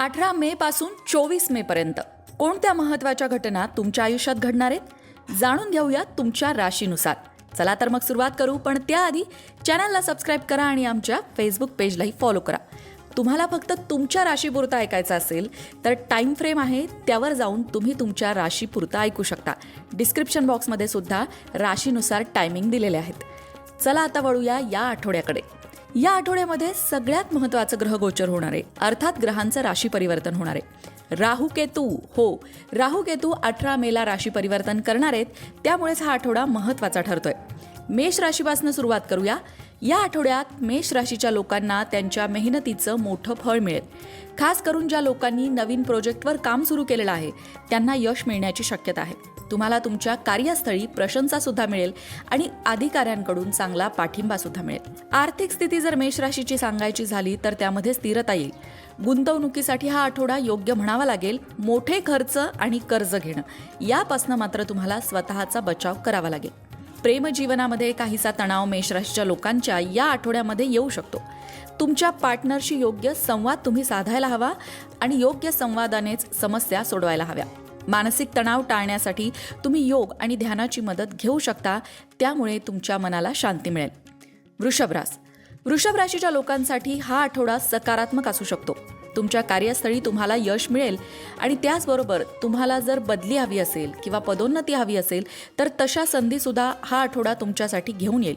अठरा मे पासून चोवीस मे पर्यंत कोणत्या महत्त्वाच्या घटना तुमच्या आयुष्यात घडणार आहेत? जाणून घेऊया तुमच्या राशीनुसार. चला तर मग सुरुवात करू पण त्याआधी चॅनलला सबस्क्राईब करा आणि आमच्या फेसबुक पेजलाही फॉलो करा. तुम्हाला फक्त तुमच्या राशीपुरतं ऐकायचं असेल तर टाईम फ्रेम आहे त्यावर जाऊन तुम्ही तुमच्या राशीपुरता ऐकू शकता. डिस्क्रिप्शन बॉक्समध्ये सुद्धा राशीनुसार टायमिंग दिलेले आहेत. चला आता वळूया या आठवड्याकडे. या आठवड्यामध्ये सगळ्यात महत्त्वाचं ग्रहगोचर होणार आहे. अर्थात ग्रहांचं राशी परिवर्तन होणार आहे. राहू केतू हो. राहू केतू अठरा मेला राशी परिवर्तन करणार आहेत. त्यामुळेच हा आठवडा महत्त्वाचा ठरतोय. मेष राशीपासून सुरुवात करूया. या आठवड्यात मेष राशीच्या लोकांना त्यांच्या मेहनतीचं मोठं फळ मिळेल. खास करून ज्या लोकांनी नवीन प्रोजेक्टवर काम सुरू केलेलं आहे त्यांना यश मिळण्याची शक्यता आहे. तुम्हाला तुमच्या कार्यस्थळी प्रशंसा सुद्धा मिळेल आणि अधिकाऱ्यांकडून चांगला पाठिंबा सुद्धा मिळेल. आर्थिक स्थिती जर मेष राशीची सांगायची झाली तर त्यामध्ये स्थिरता येईल. गुंतवणुकीसाठी हा आठवडा योग्य म्हणावा लागेल. मोठे खर्च आणि कर्ज घेणं यापासनं मात्र तुम्हाला स्वतःचा बचाव करावा लागेल. प्रेमजीवनामध्ये काहीसा तणाव मेषराशीच्या लोकांच्या या आठवड्यामध्ये येऊ शकतो. तुमच्या पार्टनरशी योग्य संवाद तुम्ही साधायला हवा आणि योग्य संवादानेच समस्या सोडवायला हव्या. मानसिक तणाव टाळण्यासाठी तुम्ही योग आणि ध्यानाची मदत घेऊ शकता. त्यामुळे तुमच्या मनाला शांती मिळेल. वृषभरास वृषभ राशीच्या लोकांसाठी हा आठवडा सकारात्मक असू शकतो. तुमच्या कार्यस्थळी तुम्हाला यश मिळेल आणि त्याचबरोबर तुम्हाला जर बदली हवी असेल किंवा पदोन्नती हवी असेल तर तशा संधीसुद्धा हा आठवडा तुमच्यासाठी घेऊन येईल.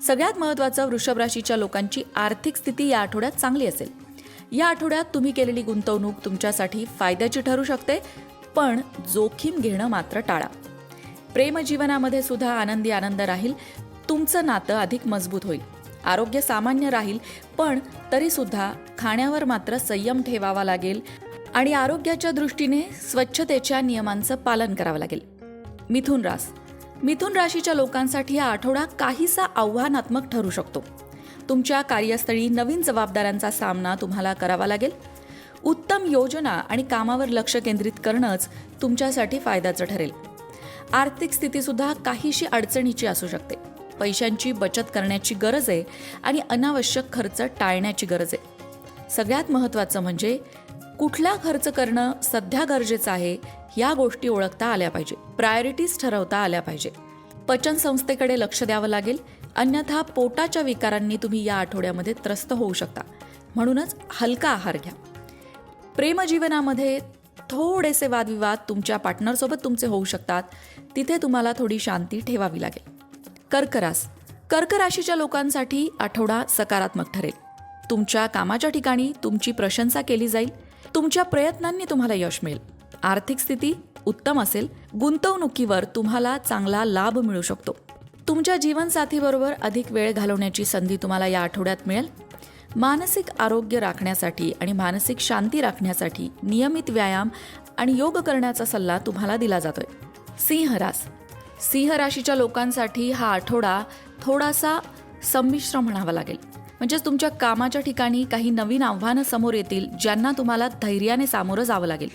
सगळ्यात महत्त्वाचं वृषभ राशीच्या लोकांची आर्थिक स्थिती या आठवड्यात चांगली असेल. या आठवड्यात तुम्ही केलेली गुंतवणूक तुमच्यासाठी फायद्याची ठरू शकते. पण जोखीम घेणं मात्र टाळा. प्रेमजीवनामध्ये सुद्धा आनंदी आनंद राहील तुमचं नातं अधिक मजबूत होईल. आरोग्य सामान्य राहील पण तरीसुद्धा खाण्यावर मात्र संयम ठेवावा लागेल आणि आरोग्याच्या दृष्टीने स्वच्छतेच्या नियमांचं पालन करावं लागेल. मिथुन रास. मिथुन राशीच्या लोकांसाठी हा आठवडा काहीसा आव्हानात्मक ठरू शकतो. तुमच्या कार्यस्थळी नवीन जबाबदाऱ्यांचा सामना तुम्हाला करावा लागेल. उत्तम योजना आणि कामावर लक्ष केंद्रित करणंच तुमच्यासाठी फायद्याचं ठरेल. आर्थिक स्थितीसुद्धा काहीशी अडचणीची असू शकते. पैशांची बचत करण्याची गरज आहे आणि अनावश्यक खर्च टाळण्याची गरज आहे. सगळ्यात महत्त्वाचं म्हणजे कुठला खर्च करणं सध्या गरजेचं आहे या गोष्टी ओळखता आल्या पाहिजे. प्रायोरिटीज ठरवता आल्या पाहिजे. पचन संस्थेकडे लक्ष द्यावं लागेल. अन्यथा पोटाच्या विकारांनी तुम्ही या आठवड्यामध्ये त्रस्त होऊ शकता. म्हणूनच हलका आहार घ्या. प्रेमजीवनामध्ये थोडेसे वादविवाद तुमच्या पार्टनरसोबत तुमचे होऊ शकतात. तिथे तुम्हाला थोडी शांती ठेवावी लागेल. कर्करास. कर्क राशीच्या लोकांसाठी आठवडा सकारात्मक ठरेल. तुमच्या कामाच्या ठिकाणी तुमची प्रशंसा केली जाईल. तुमच्या प्रयत्नांनी तुम्हाला यश मिळेल. आर्थिक स्थिती उत्तम असेल. गुंतवणुकीवर तुम्हाला चांगला लाभ मिळू शकतो. तुमच्या जीवनसाथीबरोबर अधिक वेळ घालवण्याची संधी तुम्हाला या आठवड्यात मिळेल. मानसिक आरोग्य राखण्यासाठी आणि मानसिक शांती राखण्यासाठी नियमित व्यायाम आणि योग करण्याचा सल्ला तुम्हाला दिला जातोय. सिंहरास सिंह राशीच्या लोकांसाठी हा आठवडा थोडासा संमिश्र म्हणावा लागेल. म्हणजेच तुमच्या कामाच्या ठिकाणी काही नवीन आव्हानं समोर येतील ज्यांना तुम्हाला धैर्याने सामोरं जावं लागेल.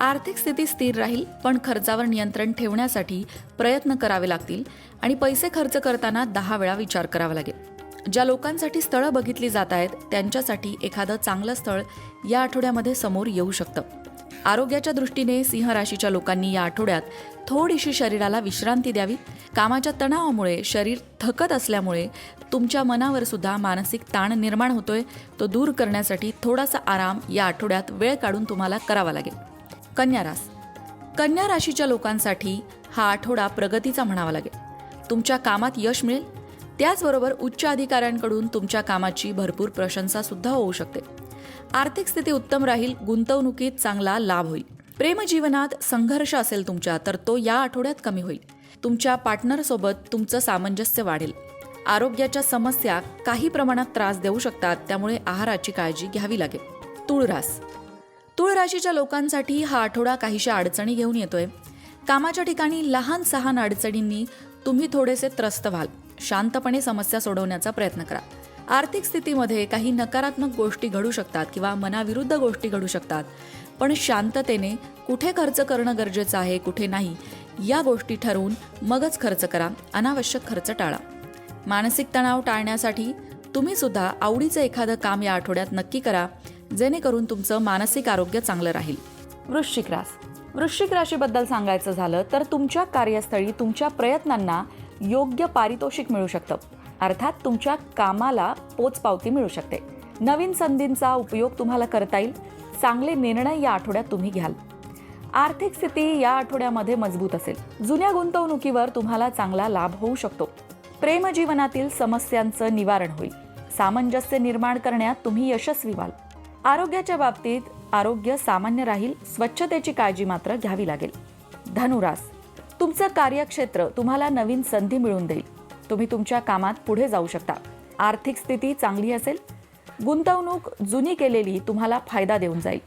आर्थिक स्थिती स्थिर राहील पण खर्चावर नियंत्रण ठेवण्यासाठी प्रयत्न करावे लागतील आणि पैसे खर्च करताना दहा वेळा विचार करावा लागेल. ज्या लोकांसाठी स्थळं बघितली जात आहेत त्यांच्यासाठी एखादं चांगलं स्थळ या आठवड्यामध्ये समोर येऊ शकतं. आरोग्याच्या दृष्टीने सिंह राशीच्या लोकांनी या आठवड्यात थोडीशी शरीराला विश्रांती द्यावी. कामाच्या तणावामुळे शरीर थकत असल्यामुळे तुमच्या मनावर सुद्धा मानसिक ताण निर्माण होतोय. तो दूर करण्यासाठी थोडासा आराम या आठवड्यात वेळ काढून तुम्हाला करावा लागेल. कन्या रास. कन्या राशीच्या लोकांसाठी हा आठवडा प्रगतीचा म्हणावा लागेल. तुमच्या कामात यश मिळेल. त्याचबरोबर उच्च अधिकाऱ्यांकडून तुमच्या कामाची भरपूर प्रशंसा सुद्धा होऊ शकते. आर्थिक स्थिती उत्तम राहील गुंतवणुकीत चांगला लाभ होईल. प्रेमजीवनात संघर्ष असेल तुमच्या तर तो या आठवड्यात कमी होईल. तुमच्या पार्टनरसोबत तुमचं सामंजस्य वाढेल. आरोग्याच्या समस्या काही प्रमाणात त्रास देऊ शकतात त्यामुळे आहाराची काळजी घ्यावी लागेल. तुळरास. तुळ राशीच्या लोकांसाठी हा आठवडा काहीशा अडचणी घेऊन येतोय. कामाच्या ठिकाणी लहान सहान अडचणींनी तुम्ही थोडेसे त्रस्त व्हाल. शांतपणे समस्या सोडवण्याचा प्रयत्न करा. आर्थिक स्थितीमध्ये काही नकारात्मक गोष्टी घडू शकतात किंवा मनाविरुद्ध गोष्टी घडू शकतात. पण शांततेने कुठे खर्च करणं गरजेचं आहे कुठे नाही या गोष्टी ठरवून मगच खर्च करा. अनावश्यक खर्च टाळा. मानसिक तणाव टाळण्यासाठी तुम्ही सुद्धा आवडीचं एखादं काम या आठवड्यात नक्की करा जेणेकरून तुमचं मानसिक आरोग्य चांगलं राहील. वृश्चिक रास वृश्चिक राशीबद्दल सांगायचं झालं तर तुमच्या कार्यस्थळी तुमच्या प्रयत्नांना योग्य पारितोषिक मिळू शकतं. अर्थात तुमच्या कामाला पोचपावती मिळू शकते. नवीन संधींचा उपयोग तुम्हाला करता येईल. चांगले निर्णय या आठवड्यात तुम्ही घ्याल. आर्थिक स्थिती या आठवड्यामध्ये मजबूत असेल. जुन्या गुंतवणुकीवर तुम्हाला चांगला लाभ होऊ शकतो. प्रेमजीवनातील समस्यांचं निवारण होईल. सामंजस्य निर्माण करण्यात तुम्ही यशस्वी व्हाल. आरोग्याच्या बाबतीत आरोग्य सामान्य राहील. स्वच्छतेची काळजी मात्र घ्यावी लागेल. धनुरास. तुमचं कार्यक्षेत्र तुम्हाला नवीन संधी मिळून देईल. तुम्ही तुमच्या कामात पुढे जाऊ शकता. आर्थिक स्थिती चांगली असेल. गुंतवणूक जुनी केलेली तुम्हाला फायदा देऊन जाईल.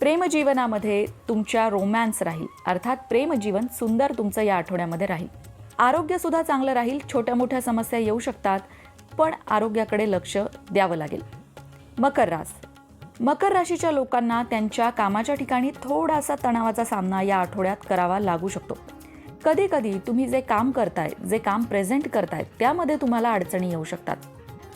प्रेमजीवनामध्ये तुमच्या रोमॅन्स राहील. अर्थात प्रेमजीवन सुंदर तुमचं या आठवड्यामध्ये राहील. आरोग्यसुद्धा चांगलं राहील. छोट्या मोठ्या समस्या येऊ शकतात. पण आरोग्याकडे लक्ष द्यावं लागेल. मकर रास. मकर राशीच्या लोकांना त्यांच्या कामाच्या ठिकाणी थोडासा तणावाचा सामना या आठवड्यात करावा लागू शकतो. कधी कधी तुम्ही जे काम करताय जे काम प्रेझेंट करताय त्यामध्ये तुम्हाला अडचणी येऊ शकतात.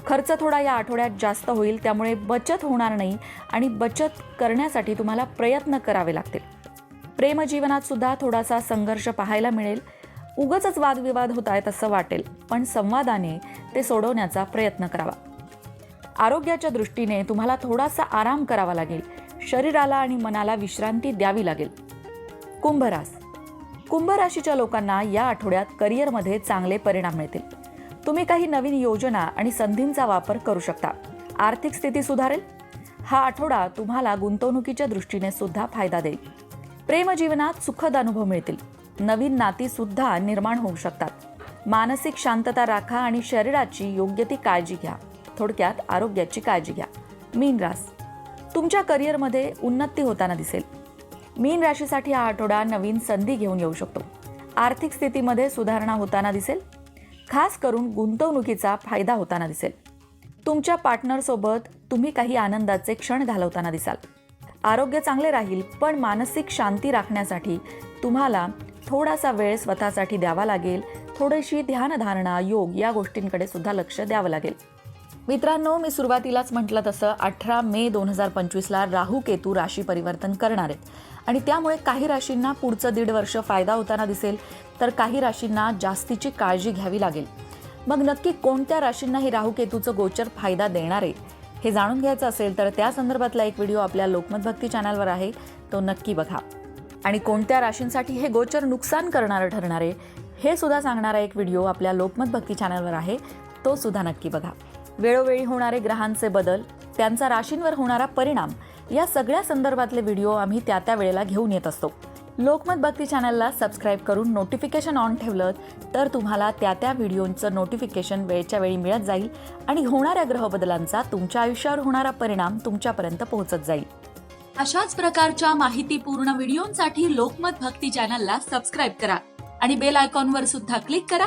खर्च थोडा या आठवड्यात जास्त होईल त्यामुळे बचत होणार नाही आणि बचत करण्यासाठी तुम्हाला प्रयत्न करावे लागतील. प्रेमजीवनात सुद्धा थोडासा संघर्ष पाहायला मिळेल. उगच वादविवाद होत आहेत असं वाटेल पण संवादाने ते सोडवण्याचा प्रयत्न करावा. आरोग्याच्या दृष्टीने तुम्हाला थोडासा आराम करावा लागेल. शरीराला आणि मनाला विश्रांती द्यावी लागेल. कुंभरास कुंभ राशीच्या लोकांना या आठवड्यात करिअरमध्ये चांगले परिणाम मिळतील. तुम्ही काही नवीन योजना आणि संधींचा वापर करू शकता. आर्थिक स्थिती सुधारेल. हा आठवडा तुम्हाला गुंतवणुकीच्या दृष्टीने सुद्धा फायदा देईल. प्रेमजीवनात सुखद अनुभव मिळतील. नवीन नाती सुद्धा निर्माण होऊ शकतात. मानसिक शांतता राखा आणि शरीराची योग्य ती काळजी घ्या. थोडक्यात आरोग्याची काळजी घ्या. मीन रास तुमच्या करिअरमध्ये उन्नती होताना दिसेल. मीन राशीसाठी हा आठवडा नवीन संधी घेऊन येऊ शकतो. आर्थिक स्थितीमध्ये सुधारणा होताना दिसेल. खास करून गुंतवणुकीचा फायदा होताना दिसेल. तुमच्या पार्टनरसोबत तुम्ही काही आनंदाचे क्षण घालवताना दिसाल. आरोग्य चांगले राहील पण मानसिक शांती राखण्यासाठी तुम्हाला थोडासा वेळ स्वतःसाठी द्यावा लागेल. थोडीशी ध्यानधारणा योग या गोष्टींकडे सुद्धा लक्ष द्यावं लागेल. मित्रांनो मी सुरुवातीलाच म्हटलं तसं अठरा मे दोन हजार पंचवीसला राहू केतू राशी परिवर्तन करणार आहेत. आणि त्यामुळे काही राशींना पुढचं दीड वर्ष फायदा होताना दिसेल तर काही राशींना जास्तीची काळजी घ्यावी लागेल. मग नक्की कोणत्या राशींना हे राहू केतूचं गोचर फायदा देणार आहे हे जाणून घ्यायचं असेल तर त्या संदर्भातला एक व्हिडिओ आपल्या लोकमत भक्ती चॅनलवर आहे तो नक्की बघा. आणि कोणत्या राशींसाठी हे गोचर नुकसान करणारं ठरणार आहे हे सुद्धा सांगणारा एक व्हिडिओ आपल्या लोकमत भक्ती चॅनलवर आहे तो सुद्धा नक्की बघा. वेळोवेळी होणारे ग्रहांचे बदल त्यांचा राशींवर होणारा परिणाम या सगळ्या संदर्भातले व्हिडिओ आम्ही त्या त्या वेळेला घेऊन येत असतो. लोकमत भक्ती चॅनलला सबस्क्राईब करून नोटिफिकेशन ऑन ठेवलं तर तुम्हाला त्या त्या व्हिडिओंचं नोटिफिकेशन वेळच्या वेळी मिळत जाईल आणि होणाऱ्या ग्रहबदलांचा तुमच्या आयुष्यावर होणारा परिणाम तुमच्यापर्यंत पोहोचत जाईल. अशाच प्रकारच्या माहितीपूर्ण व्हिडिओंसाठी लोकमत भक्ती चॅनलला सबस्क्राईब करा आणि बेल आयकॉनवर सुद्धा क्लिक करा